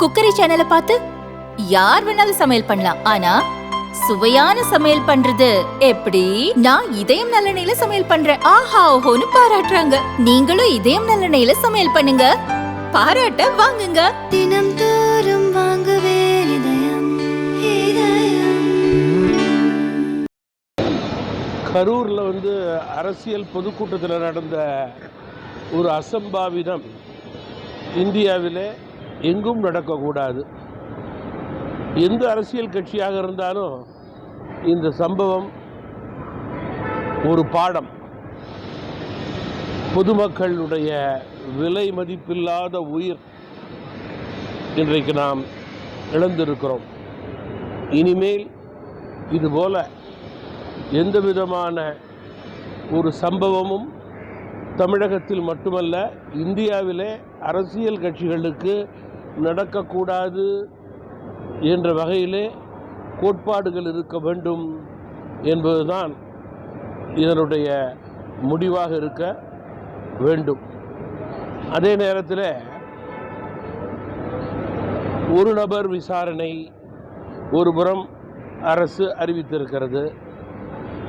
Cookery சேனலை பார்த்து யார் வேணாலும் சமையல் பண்ணலாம். ஆனா சுவையான சமையல் பண்றது எப்படி? நான் இதயம் நல்லெண்ணெயில சமையல் பண்றேன். ஆஹா ஓஹோன்னு பாராட்டுறாங்க. நீங்களும் இதயம் நல்லெண்ணெயில சமையல் பண்ணுங்க. பாராட்ட வாங்குங்க. தினம் தோறும் வாங்குவே கரூரில் வந்து அரசியல் பொதுக்கூட்டத்தில் நடந்த ஒரு அசம்பாவிதம் இந்தியாவிலே எங்கும் நடக்கக்கூடாது. எந்த அரசியல் கட்சியாக இருந்தாலும் இந்த சம்பவம் ஒரு பாடம். பொதுமக்களுடைய விலை மதிப்பில்லாத உயிர் இன்றைக்கு நாம் இழந்திருக்கிறோம். இனிமேல் இதுபோல எந்த விதமான ஒரு சம்பவமும் தமிழகத்தில் மட்டுமல்ல இந்தியாவிலே அரசியல் கட்சிகளுக்கு நடக்கக்கூடாது என்ற வகையிலே கோட்பாடுகள் இருக்க வேண்டும் என்பதுதான் இதனுடைய முடிவாக இருக்க வேண்டும். அதே நேரத்தில் ஒரு நபர் விசாரணை ஒருபுறம் அரசு அறிவித்திருக்கிறது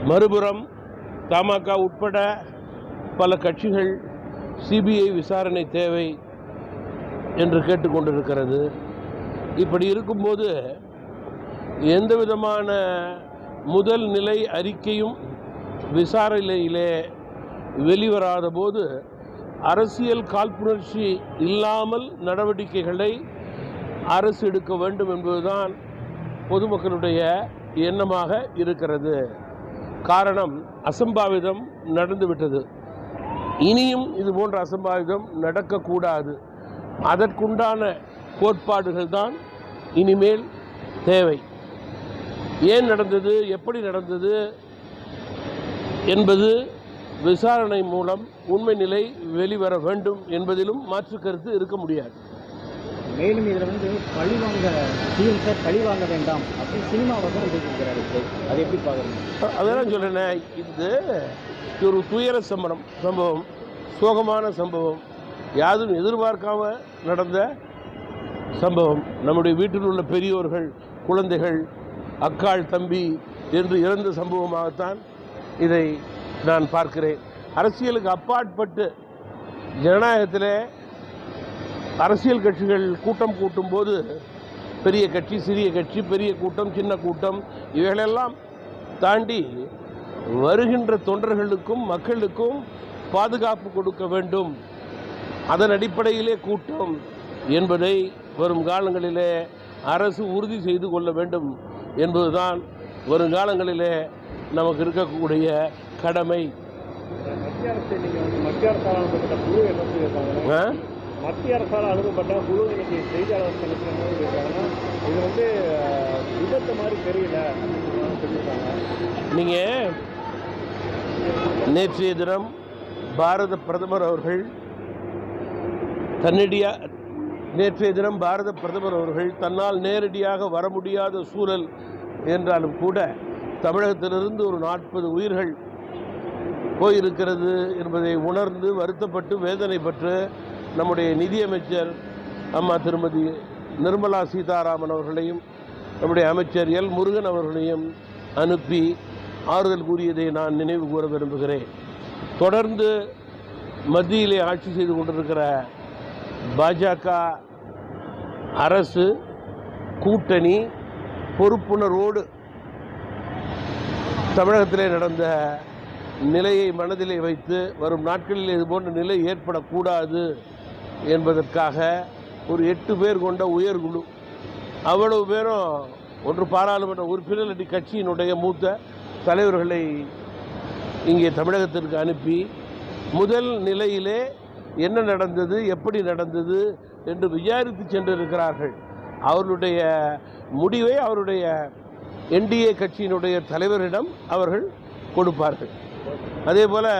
மறுபுறம் தமாக உட்பட பல கட்சிகள் சிபிஐ விசாரணை தேவை என்று கேட்டுக்கொண்டிருக்கிறது. இப்படி இருக்கும்போது எந்த விதமான முதல் நிலை அறிக்கையும் விசாரணையிலே வெளிவராத போது அரசியல் காழ்ப்புணர்ச்சி இல்லாமல் நடவடிக்கைகளை அரசு எடுக்க வேண்டும் என்பதுதான் பொதுமக்களுடைய எண்ணமாக இருக்கிறது. காரணம் அசம்பாவிதம் நடந்துவிட்டது. இனியும் இது போன்ற அசம்பாவிதம் நடக்கக்கூடாது. அதற்குண்டான கோட்பாடுகள் தான் இனிமேல் தேவை. ஏன் நடந்தது? எப்படி நடந்தது? என்பது விசாரணை மூலம் உண்மை நிலை வெளிவர வேண்டும் என்பதிலும் மாற்று கருத்து இருக்க முடியாது. மேலும் இதில் வந்து பழி வாங்க சிஎம் சார் பழி வாங்க வேண்டாம் அப்படின்னு சினிமாவை தான் எதிர்க்கிறார் இப்போ அதை எப்படி பார்க்குறீங்க? அதெல்லாம் சொல்கிறேனே இது ஒரு துயர சம்பரம் சம்பவம் சோகமான சம்பவம். யாரும் எதிர்பார்க்காம நடந்த சம்பவம். நம்முடைய வீட்டில் உள்ள பெரியோர்கள் குழந்தைகள் அக்காள் தம்பி என்று இறந்த சம்பவமாகத்தான் இதை நான் பார்க்கிறேன். அரசியலுக்கு அப்பாற்பட்டு ஜனநாயகத்தில் அரசியல் கட்சிகள் கூட்டம் கூட்டும்போது பெரிய கட்சி சிறிய கட்சி பெரிய கூட்டம் சின்ன கூட்டம் இவைகளெல்லாம் தாண்டி வருகின்ற தொண்டர்களுக்கும் மக்களுக்கும் பாதுகாப்பு கொடுக்க வேண்டும். அதன் அடிப்படையிலே கூட்டம் என்பதை வரும் காலங்களிலே அரசு உறுதி செய்து கொள்ள வேண்டும் என்பதுதான் வருங்காலங்களிலே நமக்கு இருக்கக்கூடிய கடமை. மத்திய அரசால் அனுப்பப்பட்ட குழு இன்னைக்கு செய்தியாளர் இது வந்து விபத்து மாதிரி தெரியல நீங்கள் நேற்றைய தினம் பாரத பிரதமர் அவர்கள் தன்னிடியாக நேற்றைய தினம் பாரத பிரதமர் அவர்கள் தன்னால் நேரடியாக வர முடியாத சூழல் என்றாலும் கூட தமிழகத்திலிருந்து ஒரு நாற்பது உயிர்கள் போயிருக்கிறது என்பதை உணர்ந்து வருத்தப்பட்டு வேதனைப்பட்டு நம்முடைய நிதியமைச்சர் அம்மா திருமதி நிர்மலா சீதாராமன் அவர்களையும் நம்முடைய அமைச்சர் எல் முருகன் அவர்களையும் அனுப்பி ஆறுதல் கூறியதை நான் நினைவு கூற விரும்புகிறேன். தொடர்ந்து மத்தியிலே ஆட்சி செய்து கொண்டிருக்கிற பாஜக அரசு கூட்டணி பொறுப்புணர்வோடு தமிழகத்திலே நடந்த நிலையை மனதிலே வைத்து வரும் நாட்களில் இதுபோன்ற நிலை ஏற்படக்கூடாது என்பதற்காக ஒரு எட்டு பேர் கொண்ட உயர்குழு அவ்வளவு பேரும் ஒன்று பாராளுமன்ற உறுப்பினர் அடி கட்சியினுடைய மூத்த தலைவர்களை இங்கே தமிழகத்திற்கு அனுப்பி முதல் நிலையிலே என்ன நடந்தது எப்படி நடந்தது என்று விசாரித்து சென்றிருக்கிறார்கள். அவர்களுடைய முடிவை அவருடைய என்டிஏ கட்சியினுடைய தலைவரிடம் அவர்கள் கொடுப்பார்கள். அதே போல்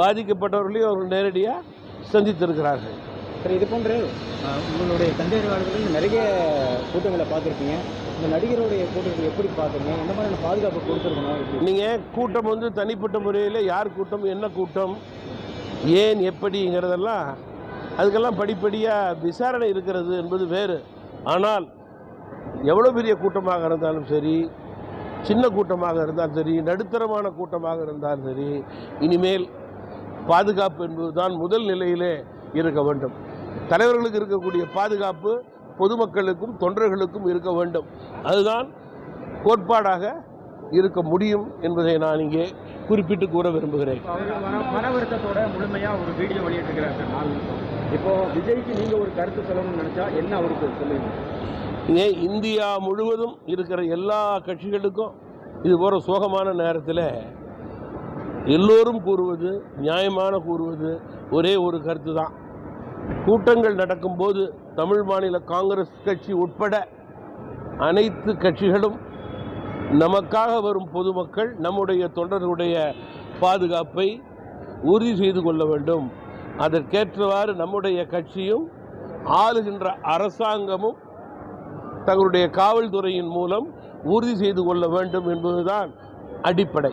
பாதிக்கப்பட்டவர்களையும் அவர்கள் நேரடியாக சந்தித்திருக்கிறார்கள். சரி இது போன்று உங்களுடைய தந்தையாளர்கள் நிறைய கூட்டங்களை பார்த்துருப்பீங்க. இந்த நடிகருடைய கூட்டத்தை எப்படி பார்க்குறீங்க? எந்த மாதிரியான பாதுகாப்பு கொடுத்துருக்கணும்? நீங்கள் கூட்டம் வந்து தனிப்பட்ட முறையில் யார் கூட்டம் என்ன கூட்டம்? ஏன் எப்படிங்கிறதெல்லாம் அதுக்கெல்லாம் படிப்படியாக விசாரணை இருக்கிறது என்பது வேறு. ஆனால் எவ்வளோ பெரிய கூட்டமாக இருந்தாலும் சரி சின்ன கூட்டமாக இருந்தாலும் சரி நடுத்தரமான கூட்டமாக இருந்தாலும் சரி இனிமேல் பாதுகாப்பு என்பதுதான் முதல் நிலையிலே இருக்க வேண்டும். தலைவர்களுக்கு இருக்கக்கூடிய பாதுகாப்பு பொதுமக்களுக்கும் தொண்டர்களுக்கும் இருக்க வேண்டும். அதுதான் கோட்பாடாக இருக்க முடியும் என்பதை நான் இங்கே குறிப்பிட்டு கூற விரும்புகிறேன். மன வருத்தத்தோட முழுமையா ஒரு வீடியோ வெளியிட்டிருக்கிறார் இப்போ விஜய்க்கு நீங்க ஒரு கருத்து சொல்லணும்னு நினைச்சா என்ன அவருக்கு சொல்லுவீங்க? ஏன் இந்தியா முழுவதும் இருக்கிற எல்லா கட்சிகளுக்கும் இது போன்ற சோகமான நேரத்தில் எல்லோரும் கூறுவது நியாயமான கூறுவது ஒரே ஒரு கருத்து தான் கூட்டங்கள் நடக்கும்போது தமிழ் மாநில காங்கிரஸ் கட்சி உட்பட அனைத்து கட்சிகளும் நமக்காக வரும் பொதுமக்கள் நம்முடைய தொண்டர்களுடைய பாதுகாப்பை உறுதி செய்து கொள்ள வேண்டும். அதற்கேற்றவாறு நம்முடைய கட்சியும் ஆளுகின்ற அரசாங்கமும் தங்களுடைய காவல்துறையின் மூலம் உறுதி செய்து கொள்ள வேண்டும் என்பதுதான் அடிப்படை.